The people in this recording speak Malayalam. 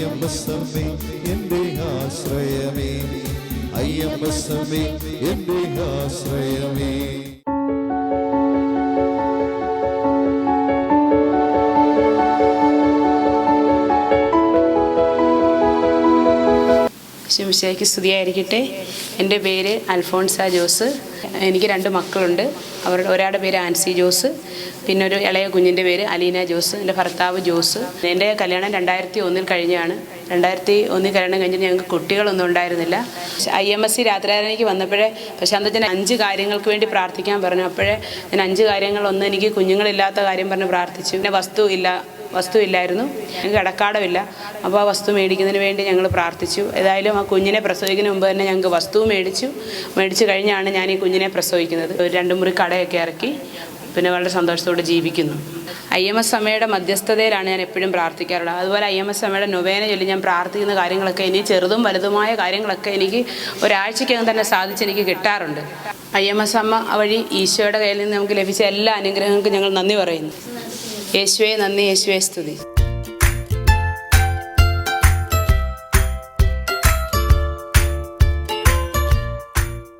അയ്യമ്പസമ്മേ എന്റെ ആശ്രയമേ. അയ്യമ്പസമ്മേ എന്റെ ആശ്രയമേ. ശിംഷയ്ക്ക് സ്തുതിയായിരിക്കട്ടെ. എന്റെ പേര് അൽഫോൺസ ജോസ്. എനിക്ക് രണ്ട് മക്കളുണ്ട്. അവരുടെ ഒരാളുടെ പേര് ആൻസി ജോസ്. പിന്നെ ഒരു ഇളയ കുഞ്ഞിന്റെ പേര് അലീന ജോസ്. എന്റെ ഭർത്താവ് ജോസ്. എന്റെ കല്യാണം രണ്ടായിരത്തി ഒന്നിൽ കഴിഞ്ഞാണ്. രണ്ടായിരത്തി ഒന്നിൽ കല്യാണം കഴിഞ്ഞിട്ട് ഞങ്ങൾക്ക് കുട്ടികളൊന്നും ഉണ്ടായിരുന്നില്ല. ഐ എം എസ് സി രാത്രിയാരണിക്ക് വന്നപ്പോഴേ പ്രശാന്തത്തിന് അഞ്ച് കാര്യങ്ങൾക്ക് വേണ്ടി പ്രാർത്ഥിക്കാൻ പറഞ്ഞു. അപ്പോഴേ ഞാൻ അഞ്ച് കാര്യങ്ങളൊന്നും എനിക്ക് കുഞ്ഞുങ്ങളില്ലാത്ത കാര്യം പറഞ്ഞ് പ്രാർത്ഥിച്ചു. പിന്നെ വസ്തു ഇല്ല വസ്തു ഇല്ലായിരുന്നു. ഞങ്ങൾക്ക് കടക്കാടമില്ല അപ്പോൾ ആ വസ്തു മേടിക്കുന്നതിന് വേണ്ടി ഞങ്ങൾ പ്രാർത്ഥിച്ചു. ഏതായാലും ആ കുഞ്ഞിനെ പ്രസവിക്കുന്നതിന് മുമ്പ് തന്നെ ഞങ്ങൾക്ക് വസ്തു മേടിച്ചു. മേടിച്ചു കഴിഞ്ഞാണ് ഞാൻ ഈ കുഞ്ഞിനെ പ്രസവിക്കുന്നത്. ഒരു രണ്ട് മുറി കടയൊക്കെ ഇറക്കി. പിന്നെ വളരെ സന്തോഷത്തോടെ ജീവിക്കുന്നു. ഐ എം എസ് അമ്മയുടെ മധ്യസ്ഥതയിലാണ് ഞാൻ എപ്പോഴും പ്രാർത്ഥിക്കാറുള്ളത്. അതുപോലെ ഐ എം എസ് അമ്മയുടെ നൊവേന ചൊല്ലി ഞാൻ പ്രാർത്ഥിക്കുന്ന കാര്യങ്ങളൊക്കെ ഇനി ചെറുതും വലുതുമായ കാര്യങ്ങളൊക്കെ എനിക്ക് ഒരാഴ്ചക്കകം തന്നെ സാധിച്ച് എനിക്ക് കിട്ടാറുണ്ട്. ഐ എം എസ് അമ്മ വഴി ഈശോയുടെ കയ്യിൽ നിന്ന് നമുക്ക് ലഭിച്ച എല്ലാ അനുഗ്രഹങ്ങൾക്കും ഞങ്ങൾ നന്ദി പറയുന്നു. യേശുവേ നന്ദി യേശുവേ സ്തുതി.